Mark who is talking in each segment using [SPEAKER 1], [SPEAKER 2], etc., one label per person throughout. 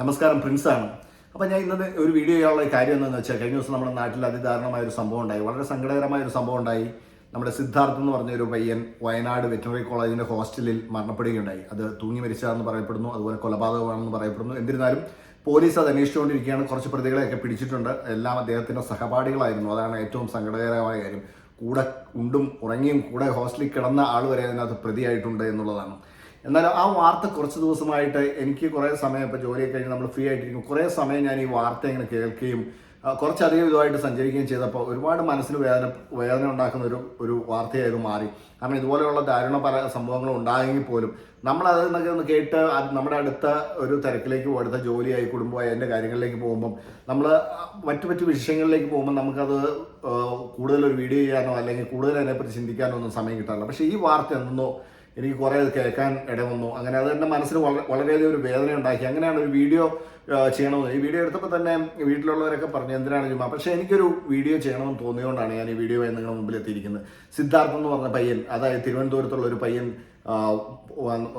[SPEAKER 1] നമസ്കാരം പ്രിൻസാണ്. അപ്പോൾ ഞാൻ ഇന്നത്തെ ഒരു വീഡിയോ ചെയ്യാനുള്ള കാര്യം എന്താണെന്ന് വെച്ചാൽ കഴിഞ്ഞ ദിവസം നമ്മുടെ നാട്ടിൽ അതിദാരുണമായ ഒരു സംഭവം ഉണ്ടായി. വളരെ സങ്കടകരമായ ഒരു സംഭവം ഉണ്ടായി. നമ്മുടെ സിദ്ധാർത്ഥ് എന്ന് പറഞ്ഞ ഒരു പയ്യൻ വയനാട് വെറ്ററിനറി കോളേജിന്റെ ഹോസ്റ്റലിൽ മരണപ്പെടുകയുണ്ടായി. അത് തൂങ്ങി മരിച്ചതാണെന്ന് പറയപ്പെടുന്നു അതുപോലെ കൊലപാതകമാണെന്ന് പറയപ്പെടുന്നു. എന്നിരുന്നാലും പോലീസ് അത് അന്വേഷിച്ചുകൊണ്ടിരിക്കുകയാണ്. കുറച്ച് പ്രതികളെയൊക്കെ പിടിച്ചിട്ടുണ്ട്. എല്ലാം അദ്ദേഹത്തിന്റെ സഹപാഠികളായിരുന്നു. അതാണ് ഏറ്റവും സങ്കടകരമായ കാര്യം. കൂടെ ഉണ്ടും ഉറങ്ങിയും കൂടെ ഹോസ്റ്റലിൽ കിടന്ന ആൾ വരെ അതിനകത്ത് പ്രതിയായിട്ടുണ്ട് എന്നുള്ളതാണ്. എന്നാൽ ആ വാർത്ത കുറച്ച് ദിവസമായിട്ട് എനിക്ക് കുറേ സമയം ഇപ്പോൾ ജോലിയൊക്കെ കഴിഞ്ഞ് നമ്മൾ ഫ്രീ ആയിട്ടിരിക്കും കുറേ സമയം ഞാൻ ഈ വാർത്ത ഇങ്ങനെ കേൾക്കുകയും കുറച്ചധികം ഇതുമായിട്ട് സഞ്ചരിക്കുകയും ചെയ്തപ്പോൾ ഒരുപാട് മനസ്സിന് വേദന വേദന ഉണ്ടാക്കുന്ന ഒരു ഒരു വാർത്തയായത് മാറി. കാരണം ഇതുപോലെയുള്ള ദാരുണ പല സംഭവങ്ങൾ ഉണ്ടായെങ്കിൽ പോലും നമ്മൾ അതിൽ നിന്നൊക്കെ ഒന്ന് കേട്ട് നമ്മുടെ അടുത്ത ഒരു തിരക്കിലേക്ക് അടുത്ത ജോലിയായി കുടുംബമായി അതിന്റെ കാര്യങ്ങളിലേക്ക് പോകുമ്പം നമ്മൾ മറ്റു മറ്റു വിഷയങ്ങളിലേക്ക് പോകുമ്പോൾ നമുക്കത് കൂടുതൽ ഒരു വീഡിയോ ചെയ്യാനോ അല്ലെങ്കിൽ കൂടുതൽ അതിനെപ്പറ്റി ചിന്തിക്കാനോ ഒന്നും സമയം കിട്ടാറില്ല. പക്ഷേ ഈ വാർത്ത എന്തെന്നോ എനിക്ക് കുറേ അത് കേൾക്കാൻ ഇടവന്നു. അങ്ങനെ അത് എന്റെ മനസ്സിന് വളരെ വളരെയധികം ഒരു വേദന ഉണ്ടാക്കി. അങ്ങനെയാണ് ഒരു വീഡിയോ ചെയ്യണമെന്ന്. ഈ വീഡിയോ എടുത്തപ്പോൾ തന്നെ വീട്ടിലുള്ളവരൊക്കെ പറഞ്ഞു എന്തിനാണ് ചുമ്മാ പക്ഷേ എനിക്കൊരു വീഡിയോ ചെയ്യണമെന്ന് തോന്നിയതുകൊണ്ടാണ് ഞാൻ ഈ വീഡിയോ നിങ്ങളുടെ മുമ്പിൽ എത്തിയിരിക്കുന്നത്. സിദ്ധാർത്ഥ് എന്ന് പറഞ്ഞ പയ്യൻ അതായത് തിരുവനന്തപുരത്തുള്ള ഒരു പയ്യൻ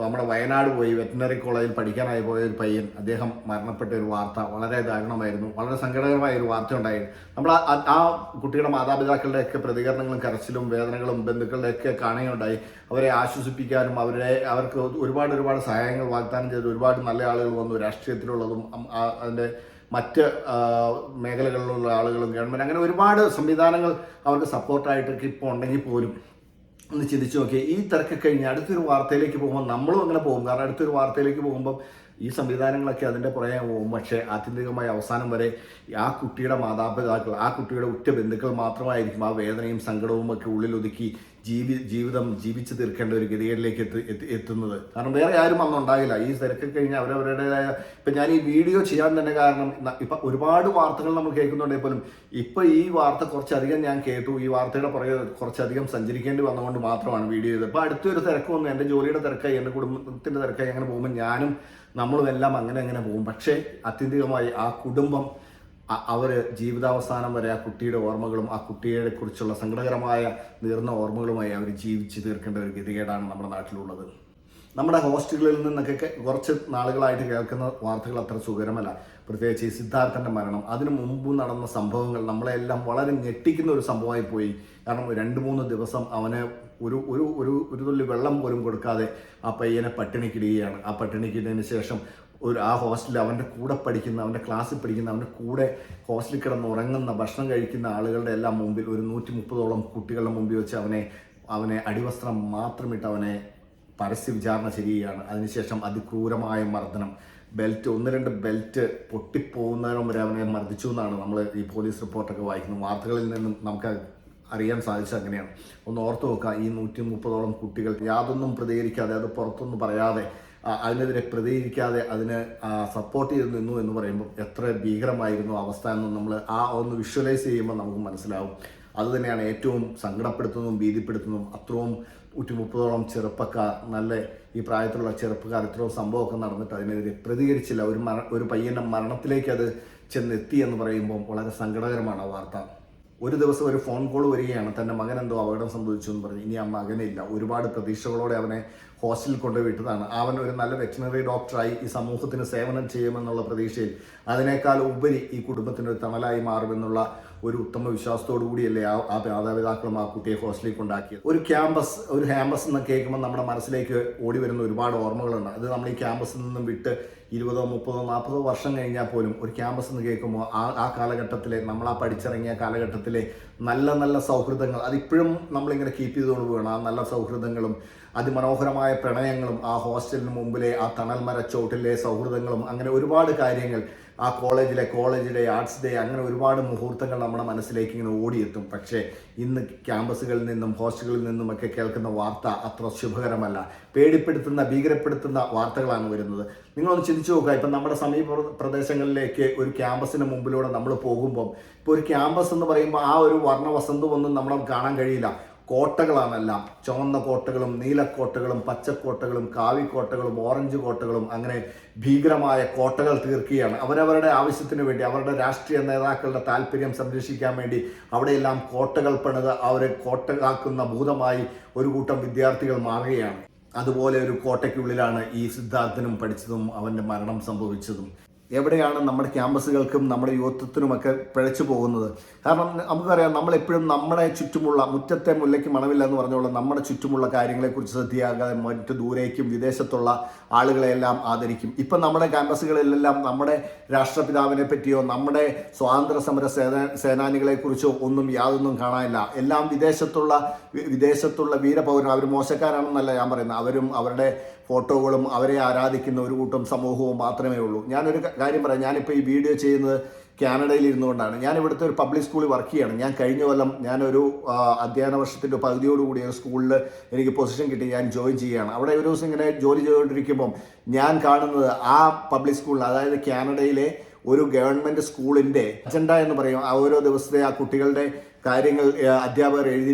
[SPEAKER 1] നമ്മുടെ വയനാട് പോയി വെറ്റിനറി കോളേജിൽ പഠിക്കാനായി പോയ ഒരു പയ്യൻ അദ്ദേഹം മരണപ്പെട്ട ഒരു വാർത്ത വളരെ ദാരുണമായിരുന്നു. വളരെ സങ്കടകരമായ ഒരു വാർത്ത ഉണ്ടായിരുന്നു നമ്മൾ ആ- കുട്ടിയുടെ മാതാപിതാക്കളുടെയൊക്കെ പ്രതികരണങ്ങളും കരച്ചിലും വേദനകളും ബന്ധുക്കളുടെയൊക്കെ കാണുകയുണ്ടായി അവരെ ആശ്വസിപ്പിക്കാനും അവരെ അവർക്ക് ഒരുപാട് ഒരുപാട് സഹായങ്ങൾ വാഗ്ദാനം ചെയ്ത് ഒരുപാട് നല്ല ആളുകൾ വന്നു. രാഷ്ട്രീയത്തിലുള്ളതും അതിന്റെ മറ്റ് മേഖലകളിലുള്ള ആളുകളും ഗവൺമെന്റ് അങ്ങനെ ഒരുപാട് സംവിധാനങ്ങൾ അവർക്ക് സപ്പോർട്ടായിട്ടൊക്കെ ഇപ്പോൾ ഉണ്ടെങ്കിൽ പോലും ഒന്ന് ചിന്തിച്ച് നോക്കിയാൽ ഈ തിരക്ക് കഴിഞ്ഞ് അടുത്തൊരു വാർത്തയിലേക്ക് പോകുമ്പോൾ നമ്മളും അങ്ങനെ പോകും. കാരണം അടുത്തൊരു വാർത്തയിലേക്ക് പോകുമ്പോൾ ഈ സംവിധാനങ്ങളൊക്കെ അതിന്റെ പുറകെ പോകും. പക്ഷേ ആത്യന്തികമായ അവസാനം വരെ ആ കുട്ടിയുടെ മാതാപിതാക്കൾ ആ കുട്ടിയുടെ ഉറ്റ ബന്ധുക്കൾ മാത്രമായിരിക്കും ആ വേദനയും സങ്കടവും ഒക്കെ ഉള്ളിലൊതുക്കി ജീവി ജീവിതം ജീവിച്ചു തീർക്കേണ്ട ഒരു ഗതികേടിലേക്ക് എത്തി എത്തി- എത്തുന്നത്. കാരണം വേറെ ആരും അന്ന് ഉണ്ടാകില്ല ഈ തിരക്ക് കഴിഞ്ഞ് അവരവരുടേതായ ഇപ്പം ഞാൻ ഈ വീഡിയോ ചെയ്യാൻ തന്നെ കാരണം ഇപ്പം ഒരുപാട് വാർത്തകൾ നമ്മൾ കേൾക്കുന്നുണ്ടെങ്കിൽ പോലും ഇപ്പം ഈ വാർത്ത കുറച്ചധികം ഞാൻ കേട്ടു. ഈ വാർത്തയുടെ പുറകെ കുറച്ചധികം സഞ്ചരിക്കേണ്ടി വന്നുകൊണ്ട് മാത്രമാണ് വീഡിയോ ചെയ്തത്. അപ്പോൾ അടുത്തൊരു തിരക്ക് വന്നു. എന്റെ ജോലിയുടെ തിരക്കായി എന്റെ കുടുംബത്തിന്റെ തിരക്കായി അങ്ങനെ പോകുമ്പോൾ ഞാനും നമ്മളും എല്ലാം അങ്ങനെ അങ്ങനെ പോകും. പക്ഷേ അത്യന്തികമായി ആ കുടുംബം അ- അവർ ജീവിതാവസാനം വരെ ആ കുട്ടിയുടെ ഓർമ്മകളും ആ കുട്ടിയെ കുറിച്ചുള്ള സങ്കടകരമായ നീർന്ന ഓർമ്മകളുമായി അവർ ജീവിച്ചു തീർക്കേണ്ട ഒരു ഗതികേടാണ് നമ്മുടെ നാട്ടിലുള്ളത്. നമ്മുടെ ഹോസ്റ്റലുകളിൽ നിന്നൊക്കെ കുറച്ച് നാളുകളായിട്ട് കേൾക്കുന്ന വാർത്തകൾ അത്ര സുഖകരമല്ല. പ്രത്യേകിച്ച് ഈ സിദ്ധാർത്ഥന്റെ മരണം അതിനു മുമ്പ് നടന്ന സംഭവങ്ങൾ നമ്മളെല്ലാം വളരെ ഞെട്ടിക്കുന്ന ഒരു സംഭവമായി പോയി. കാരണം രണ്ട് മൂന്ന് ദിവസം അവന് ഒരു ഒരു ഒരു ഒരു തുള്ളി വെള്ളം പോലും കൊടുക്കാതെ ആ പയ്യനെ പട്ടിണിക്കിടുകയാണ്. ആ പട്ടിണിക്കിട്ടതിന് ശേഷം ഒരു ആ ഹോസ്റ്റലിൽ അവന്റെ കൂടെ പഠിക്കുന്ന അവന്റെ ക്ലാസ്സിൽ പഠിക്കുന്ന അവന്റെ കൂടെ ഹോസ്റ്റലിൽ കിടന്ന് ഉറങ്ങുന്ന ഭക്ഷണം കഴിക്കുന്ന ആളുകളുടെ എല്ലാം മുമ്പിൽ ഒരു നൂറ്റി മുപ്പതോളം കുട്ടികളുടെ മുമ്പിൽ വെച്ച് അവനെ അവനെ അടിവസ്ത്രം മാത്രമിട്ട് അവനെ പരസ്യ വിചാരണ ചെയ്യുകയാണ്. അതിനുശേഷം അതിക്രൂരമായ മർദ്ദനം. ബെൽറ്റ് ഒന്ന് രണ്ട് ബെൽറ്റ് പൊട്ടിപ്പോകുന്നതിനും വരെ അവനെ മർദ്ദിച്ചു എന്നാണ് നമ്മൾ ഈ പോലീസ് റിപ്പോർട്ടൊക്കെ വായിക്കുന്നത്. വാർത്തകളിൽ നിന്നും നമുക്ക് അറിയാൻ സാധിച്ചത് അങ്ങനെയാണ്. ഒന്ന് ഓർത്തു നോക്കുക ഈ നൂറ്റി മുപ്പതോളം കുട്ടികൾ യാതൊന്നും പ്രതികരിക്കാതെ അത് പുറത്തൊന്നും പറയാതെ അതിനെതിരെ പ്രതികരിക്കാതെ അതിന് സപ്പോർട്ട് ചെയ്ത് നിന്നു എന്ന് പറയുമ്പോൾ എത്ര ഭീകരമായിരുന്നു അവസ്ഥ എന്ന് നമ്മൾ ആ ഒന്ന് വിഷ്വലൈസ് ചെയ്യുമ്പോൾ നമുക്ക് മനസ്സിലാവും. അതുതന്നെയാണ് ഏറ്റവും സങ്കടപ്പെടുത്തുന്നതും ഭീതിപ്പെടുത്തുന്നതും അത്രയും ഊറ്റി മുപ്പതോളം ചെറുപ്പക്കാർ നല്ല ഈ പ്രായത്തിലുള്ള ചെറുപ്പക്കാർ ഇത്രയും സംഭവമൊക്കെ നടന്നിട്ട് അതിനെതിരെ പ്രതികരിച്ചില്ല. ഒരു മര ഒരു പയ്യന്റെ മരണത്തിലേക്ക് അത് ചെന്നെത്തി എന്ന് പറയുമ്പോൾ വളരെ സങ്കടകരമാണ് വാർത്ത. ഒരു ദിവസം ഒരു ഫോൺ കോൾ വരികയാണ്. തന്റെ മകൻ എന്തോ അപകടം സംഭവിച്ചു എന്ന് പറഞ്ഞു. ഇനി ആ മകനില്ല. ഒരുപാട് പ്രതീക്ഷകളോടെ അവനെ ഹോസ്റ്റലിൽ കൊണ്ടുപോയി വിട്ടതാണ് അവൻ ഒരു നല്ല വെറ്റിനറി ഡോക്ടറായി ഈ സമൂഹത്തിന് സേവനം ചെയ്യുമെന്നുള്ള പ്രതീക്ഷയിൽ അതിനേക്കാൾ ഉപരി ഈ കുടുംബത്തിന് ഒരു തണലായി മാറുമെന്നുള്ള ഒരു ഉത്തമ വിശ്വാസത്തോടു കൂടിയല്ലേ ആ ആ മാതാപിതാക്കളും ആ കുട്ടിയെ ഹോസ്റ്റലിൽ കൊണ്ടാക്കിയത്. ഒരു ക്യാമ്പസ് ഒരു ക്യാമ്പസ് എന്ന് കേൾക്കുമ്പോൾ നമ്മുടെ മനസ്സിലേക്ക് ഓടി വരുന്ന ഒരുപാട് ഓർമ്മകളുണ്ട്. അത് നമ്മൾ ഈ ക്യാമ്പസിൽ നിന്നും വിട്ട് ഇരുപതോ മുപ്പതോ നാൽപ്പതോ വർഷം കഴിഞ്ഞാൽ പോലും ഒരു ക്യാമ്പസ് എന്ന് കേൾക്കുമ്പോൾ ആ ആ കാലഘട്ടത്തിലെ നമ്മൾ ആ പഠിച്ചിറങ്ങിയ കാലഘട്ടത്തിലെ നല്ല നല്ല സൗഹൃദങ്ങൾ അതിപ്പോഴും നമ്മളിങ്ങനെ കീപ്പ് ചെയ്തുകൊണ്ട് പോകണം ആ നല്ല സൗഹൃദങ്ങളും അതിമനോഹരമായ പ്രണയങ്ങളും ആ ഹോസ്റ്റലിന് മുമ്പിലെ ആ തണൽ മരച്ചോട്ടിലെ സൗഹൃദങ്ങളും അങ്ങനെ ഒരുപാട് കാര്യങ്ങൾ ആ കോളേജിലെ കോളേജ് ഡേ ആർട്സ് ഡേ അങ്ങനെ ഒരുപാട് മുഹൂർത്തങ്ങൾ നമ്മുടെ മനസ്സിലേക്ക് ഇങ്ങനെ ഓടിയെത്തും. പക്ഷേ ഇന്ന് ക്യാമ്പസുകളിൽ നിന്നും ഹോസ്റ്റലുകളിൽ നിന്നും ഒക്കെ കേൾക്കുന്ന വാർത്ത അത്ര ശുഭകരമല്ല. പേടിപ്പെടുത്തുന്ന ഭീകരപ്പെടുത്തുന്ന വാർത്തകളാണ് വരുന്നത്. നിങ്ങളൊന്ന് ചിന്തിച്ചു നോക്കുക. ഇപ്പം നമ്മുടെ സമീപ പ്രദേശങ്ങളിലേക്ക് ഒരു ക്യാമ്പസിന് മുമ്പിലൂടെ നമ്മൾ പോകുമ്പം ഇപ്പോൾ ഒരു ക്യാമ്പസ് എന്ന് പറയുമ്പോൾ ആ ഒരു വർണവസന്തമൊന്നും നമ്മൾ കാണാൻ കഴിയില്ല. കോട്ടകളാണെല്ലാം. ചുവന്ന കോട്ടകളും നീലക്കോട്ടകളും പച്ചക്കോട്ടകളും കാവിക്കോട്ടകളും ഓറഞ്ച് കോട്ടകളും അങ്ങനെ ഭീകരമായ കോട്ടകൾ തീർക്കുകയാണ്. അവരവരുടെ ആവശ്യത്തിന് വേണ്ടി അവരുടെ രാഷ്ട്രീയ നേതാക്കളുടെ താല്പര്യം സംരക്ഷിക്കാൻ വേണ്ടി അവിടെയെല്ലാം കോട്ടകൾ പണിത് അവരെ കോട്ടകാക്കുന്ന ഭൂതമായി ഒരു കൂട്ടം വിദ്യാർത്ഥികൾ മാറുകയാണ്. അതുപോലെ ഒരു കോട്ടയ്ക്കുള്ളിലാണ് ഈ സിദ്ധാർത്ഥനും പഠിച്ചതും അവന്റെ മരണം സംഭവിച്ചതും. എവിടെയാണ് നമ്മുടെ ക്യാമ്പസുകൾക്കും നമ്മുടെ യുവത്വത്തിനുമൊക്കെ പിഴച്ചു പോകുന്നത്? കാരണം നമുക്കറിയാം നമ്മളെപ്പോഴും നമ്മുടെ ചുറ്റുമുള്ള മുറ്റത്തെ മുല്ലയ്ക്ക് മണമില്ല എന്ന് പറഞ്ഞുള്ള നമ്മുടെ ചുറ്റുമുള്ള കാര്യങ്ങളെക്കുറിച്ച് ശ്രദ്ധയാകാതെ മറ്റു ദൂരേക്കും വിദേശത്തുള്ള ആളുകളെല്ലാം ആദരിക്കും. ഇപ്പം നമ്മുടെ ക്യാമ്പസുകളിലെല്ലാം നമ്മുടെ രാഷ്ട്രപിതാവിനെ പറ്റിയോ നമ്മുടെ സ്വാതന്ത്ര്യ സമര സേന സേനാനികളെ കുറിച്ചോ ഒന്നും യാതൊന്നും കാണാനില്ല. എല്ലാം വിദേശത്തുള്ള വിദേശത്തുള്ള വീരപൗരൻ. അവർ മോശക്കാരാണെന്നല്ല ഞാൻ പറയുന്നത്. അവരും അവരുടെ ഫോട്ടോകളും അവരെ ആരാധിക്കുന്ന ഒരു കൂട്ടം സമൂഹവും മാത്രമേ ഉള്ളൂ. ഞാനൊരു കാര്യം പറയാം. ഞാനിപ്പോൾ ഈ വീഡിയോ ചെയ്യുന്നത് കാനഡയിൽ ഇരുന്നുകൊണ്ടാണ്. ഞാൻ ഇവിടുത്തെ ഒരു പബ്ലിക് സ്കൂളിൽ വർക്ക് ചെയ്യുകയാണ് ഞാൻ കഴിഞ്ഞ കൊല്ലം ഞാനൊരു അധ്യയന വർഷത്തിന്റെ പകുതിയോടുകൂടി ഒരു സ്കൂളിൽ എനിക്ക് പൊസിഷൻ കിട്ടി. ഞാൻ ജോയിൻ ചെയ്യുകയാണ്. അവിടെ ഒരു ദിവസം ഇങ്ങനെ ജോലി ചെയ്തുകൊണ്ടിരിക്കുമ്പം ഞാൻ കാണുന്നത് ആ പബ്ലിക് സ്കൂളിൽ അതായത് കാനഡയിലെ ഒരു ഗവൺമെന്റ് സ്കൂളിന്റെ അജണ്ട എന്ന് പറയും. ആ ഓരോ ദിവസത്തെ ആ കുട്ടികളുടെ കാര്യങ്ങൾ അധ്യാപകർ എഴുതി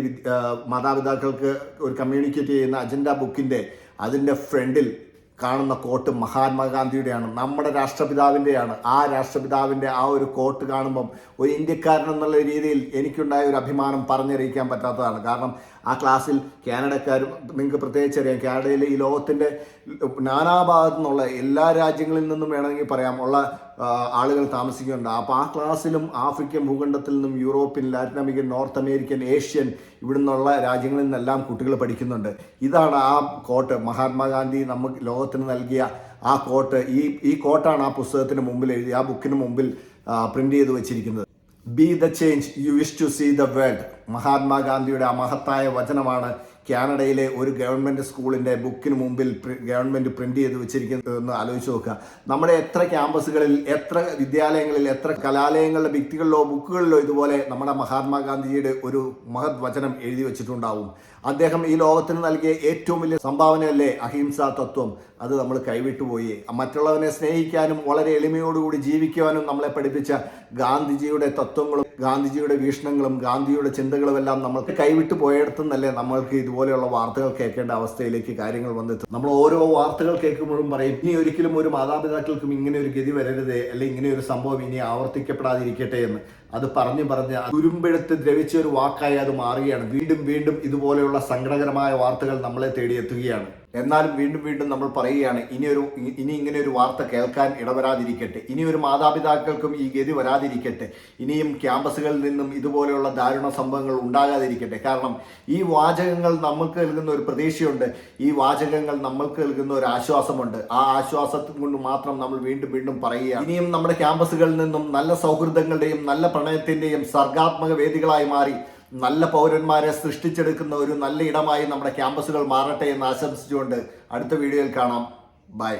[SPEAKER 1] മാതാപിതാക്കൾക്ക് ഒരു കമ്മ്യൂണിക്കേറ്റ് ചെയ്യുന്ന അജണ്ട ബുക്കിന്റെ അതിന്റെ ഫ്രണ്ടിൽ കാണുന്ന കോട്ട് മഹാത്മാഗാന്ധിയുടെയാണ് നമ്മുടെ രാഷ്ട്രപിതാവിന്റെയാണ് ആ രാഷ്ട്രപിതാവിന്റെ ആ ഒരു കോട്ട് കാണുമ്പം ഒരു ഇന്ത്യക്കാരൻ എന്നുള്ള രീതിയിൽ എനിക്കുണ്ടായ ഒരു അഭിമാനം പറഞ്ഞറിയിക്കാൻ പറ്റാത്തതാണ്. കാരണം ആ ക്ലാസ്സിൽ കാനഡക്കാരും നിങ്ങൾക്ക് പ്രത്യേകിച്ച് അറിയാം. കാനഡയിലെ ഈ ലോകത്തിന്റെ നാനാഭാഗത്തു നിന്നുള്ള എല്ലാ രാജ്യങ്ങളിൽ നിന്നും വേണമെങ്കിൽ പറയാം ഉള്ള ആളുകൾ താമസിക്കുന്നുണ്ട്. അപ്പോൾ ആ ക്ലാസ്സിലും ആഫ്രിക്കൻ ഭൂഖണ്ഡത്തിൽ നിന്നും European Latin American North American Asian ഇവിടുന്നുള്ള രാജ്യങ്ങളിൽ നിന്നെല്ലാം കുട്ടികൾ പഠിക്കുന്നുണ്ട്. ഇതാണ് ആ കോട്ട്. മഹാത്മാഗാന്ധി നമുക്ക് ലോകത്തിന് നൽകിയ ആ കോട്ട്. ഈ ഈ കോട്ടാണ് ആ പുസ്തകത്തിന് മുമ്പിൽ എഴുതി ആ ബുക്കിന് മുമ്പിൽ പ്രിന്റ് ചെയ്ത് വെച്ചിരിക്കുന്നത്. Be the change you wish to see the world മഹാത്മാഗാന്ധിയുടെ ആ മഹത്തായ വചനമാണ് കാനഡയിലെ ഒരു ഗവൺമെന്റ് സ്കൂളിന്റെ ബുക്കിന് മുമ്പിൽ ഗവൺമെന്റ് പ്രിന്റ് ചെയ്ത് വെച്ചിരിക്കുന്നതെന്ന് ആലോചിച്ച് നോക്കുക. നമ്മുടെ എത്ര ക്യാമ്പസുകളിൽ എത്ര വിദ്യാലയങ്ങളിൽ എത്ര കലാലയങ്ങളുടെ ഭിത്തികളിലോ ബുക്കുകളിലോ ഇതുപോലെ നമ്മുടെ മഹാത്മാഗാന്ധിജിയുടെ ഒരു മഹത് വചനം എഴുതി വെച്ചിട്ടുണ്ടാവും. അദ്ദേഹം ഈ ലോകത്തിന് നൽകിയ ഏറ്റവും വലിയ സംഭാവനയല്ലേ അഹിംസാ തത്വം? അത് നമ്മൾ കൈവിട്ടുപോയി മറ്റുള്ളവനെ സ്നേഹിക്കാനും വളരെ എളിമയോടുകൂടി ജീവിക്കുവാനും നമ്മളെ പഠിപ്പിച്ച ഗാന്ധിജിയുടെ തത്വങ്ങളും ഗാന്ധിജിയുടെ വീക്ഷണങ്ങളും ഗാന്ധിയുടെ ചിന്തകളുമെല്ലാം നമ്മൾക്ക് കൈവിട്ട് പോയിടത്തുനിന്നല്ലേ നമ്മൾക്ക് ഇതുപോലെയുള്ള വാർത്തകൾ കേൾക്കേണ്ട അവസ്ഥയിലേക്ക് കാര്യങ്ങൾ വന്നെത്തും. നമ്മൾ ഓരോ വാർത്തകൾ കേൾക്കുമ്പോഴും പറയും ഇനി ഒരിക്കലും ഒരു മാതാപിതാക്കൾക്കും ഇങ്ങനെ ഒരു ഗതി വരരുത് അല്ലെങ്കിൽ ഇങ്ങനെ ഒരു സംഭവം ഇനി ആവർത്തിക്കപ്പെടാതിരിക്കട്ടെ എന്ന്. അത് പറഞ്ഞു പറഞ്ഞ് തുരുമ്പെടുത്ത് ദ്രവിച്ച ഒരു വാക്കായി അത് മാറുകയാണ്. വീണ്ടും വീണ്ടും ഇതുപോലെയുള്ള സങ്കടകരമായ വാർത്തകൾ നമ്മളെ തേടിയെത്തുകയാണ്. എന്നാലും വീണ്ടും വീണ്ടും നമ്മൾ പറയുകയാണ് ഇനിയൊരു ഇനി ഇങ്ങനെ ഒരു വാർത്ത കേൾക്കാൻ ഇടവരാതിരിക്കട്ടെ. ഇനിയൊരു മാതാപിതാക്കൾക്കും ഈ ഗതി വരാതിരിക്കട്ടെ. ഇനിയും ക്യാമ്പസുകളിൽ നിന്നും ഇതുപോലെയുള്ള ദാരുണ സംഭവങ്ങൾ ഉണ്ടാകാതിരിക്കട്ടെ. കാരണം ഈ വാചകങ്ങൾ നമ്മൾക്ക് നൽകുന്ന ഒരു പ്രതീക്ഷയുണ്ട്. ഈ വാചകങ്ങൾ നമ്മൾക്ക് നൽകുന്ന ഒരു ആശ്വാസമുണ്ട്. ആ ആശ്വാസത്തിൽ കൊണ്ട് മാത്രം നമ്മൾ വീണ്ടും വീണ്ടും പറയുക ഇനിയും നമ്മുടെ ക്യാമ്പസുകളിൽ നിന്നും നല്ല സൗഹൃദങ്ങളുടെയും നല്ല പ്രണയത്തിന്റെയും സർഗാത്മക വേദികളായി മാറി നല്ല പൗരന്മാരെ സൃഷ്ടിച്ചെടുക്കുന്ന ഒരു നല്ല ഇടമായി നമ്മുടെ ക്യാമ്പസുകൾ മാറട്ടെ എന്ന് ആശംസിച്ചുകൊണ്ട് അടുത്ത വീഡിയോയിൽ കാണാം. ബൈ.